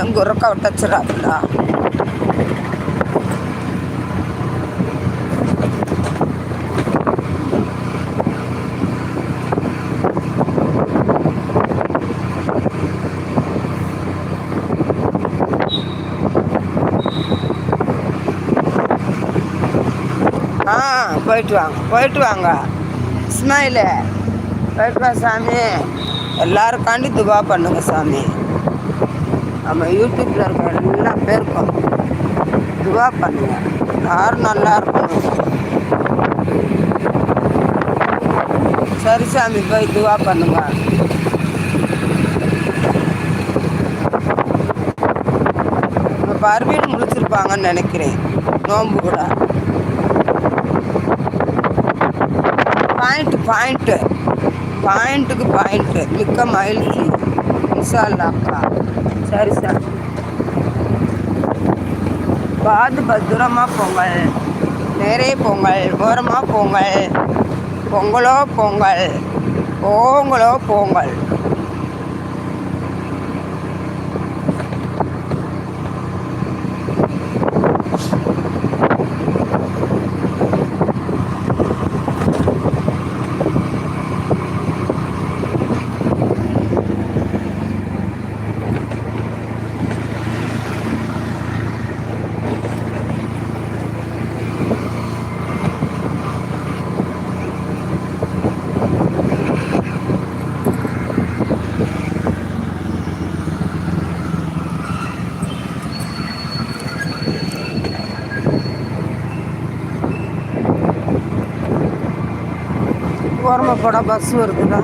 எங்க உரக்க விட்டச்சிடாப்புல ஆ போயிட்டு வாங்க போயிட்டு வாங்க. இஸ்மாயிலு போயிட்டு வா சாமி. எல்லாருக்காண்டி துபா பண்ணுங்க சாமி. நம்ம யூடியூப்பில் இருக்கிற எல்லா பேருக்கும் துவா பண்ணுங்க. யாரும் நல்லா இருக்கணும் சரி சாமி போய் துவா பண்ணுங்க. இப்போ பர்வீன் முடிச்சிருப்பாங்கன்னு நினைக்கிறேன். நோன்பு கூட. பாயிண்ட் பாயிண்ட்டு பாயிண்ட்டுக்கு பாயிண்ட்டு மிக்க மகிழ்ச்சி. இன்ஷா அல்லாஹ்க்கா சரி சார். பாது பத்திரமா பொங்கல் நேரே பொங்கல் ஓரமாக பொங்கல் பொங்கலோ பொங்கல். ஓங்கலோ பொங்கல். ஓரமாக போட பஸ் வருதுடா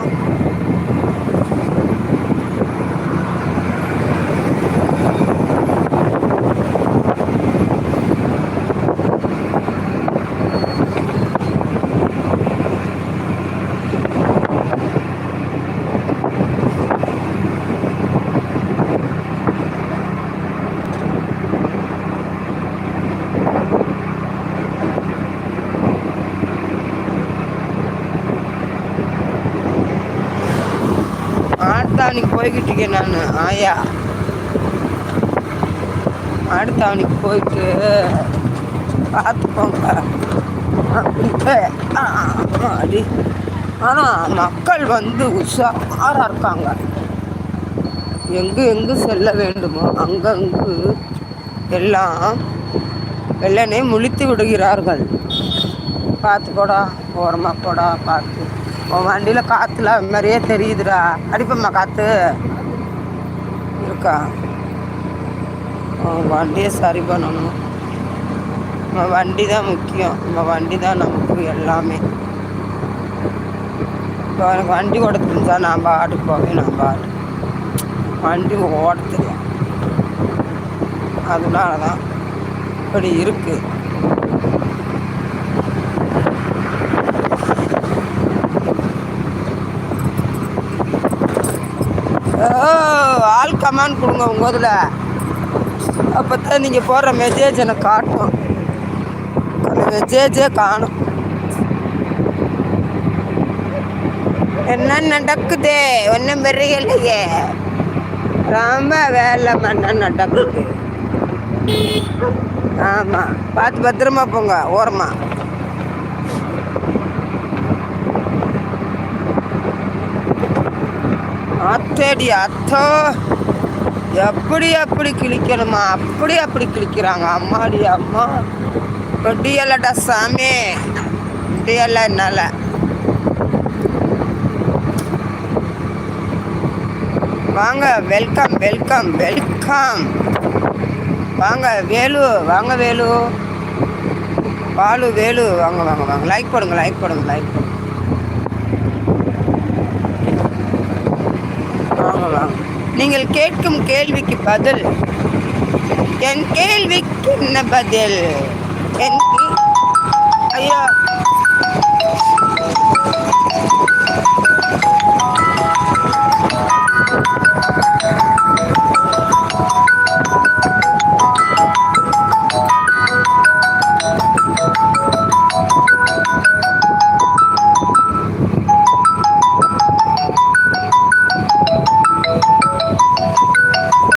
போய்கிட்டு இருக்கேன் நான். ஆயா. ஆடுத்தாவணிக்கு போயிட்டு பார்த்துக்கோங்க. அப்படின்ட்டு ஆனால் மக்கள் வந்து உஷாராக இருக்காங்க. எங்கு எங்கு செல்ல வேண்டுமோ அங்கங்கு எல்லாம் வெள்ளனே முழித்து விடுகிறார்கள். பார்த்து போடா ஓரமாக போடா பார்த்து. உன் வண்டியில் காற்றுல மாதிரியே தெரியுதுடா. அடிப்பம்மா காற்று இருக்கா? உன் வண்டியை சரி பண்ணணும். நம்ம வண்டி தான் முக்கியம். நம்ம வண்டி தான் நமக்கு எல்லாமே. இப்போ எனக்கு வண்டி ஓட தெரிஞ்சா நான் பாட்டு போவேன் நான் பாட்டு வண்டி ஓட தெரியும் அதனால தான் இப்படி இருக்குது ஓ, கமான் கொடுங்க உங்கள் இதில் அப்போ தான் நீங்கள் போடுற மெசேஜ் எனக்கு காட்டும் அந்த மெசேஜே காணும். என்ன நடக்குது? ஒன்றும் பெரிய இல்லையே ரொம்ப வேலை மண்ண நடக்குது. ஆமாம் பார்த்து பத்திரமா போங்க ஓரமாக லேடி அத்தோ. எப்படி அப்படி கிழிக்கணுமா? அப்படி அப்படி கிழிக்கிறாங்க. அம்மாடி அம்மா. முடியலடா சாமி. முடியல என்னால். வாங்க வெல்கம் வெல்கம் வெல்கம். வாங்க வேலு வாங்க வேலு. பாலு வேலு. வாங்க வாங்க வாங்க. லைக் போடுங்க லைக் போடுங்க லைக் போடுங்க வாங்க வாங்க நீங்கள் கேட்கும் கேள்விக்கு பதில் என் கேள்விக்கு என்ன பதில்? என் ஐயோ.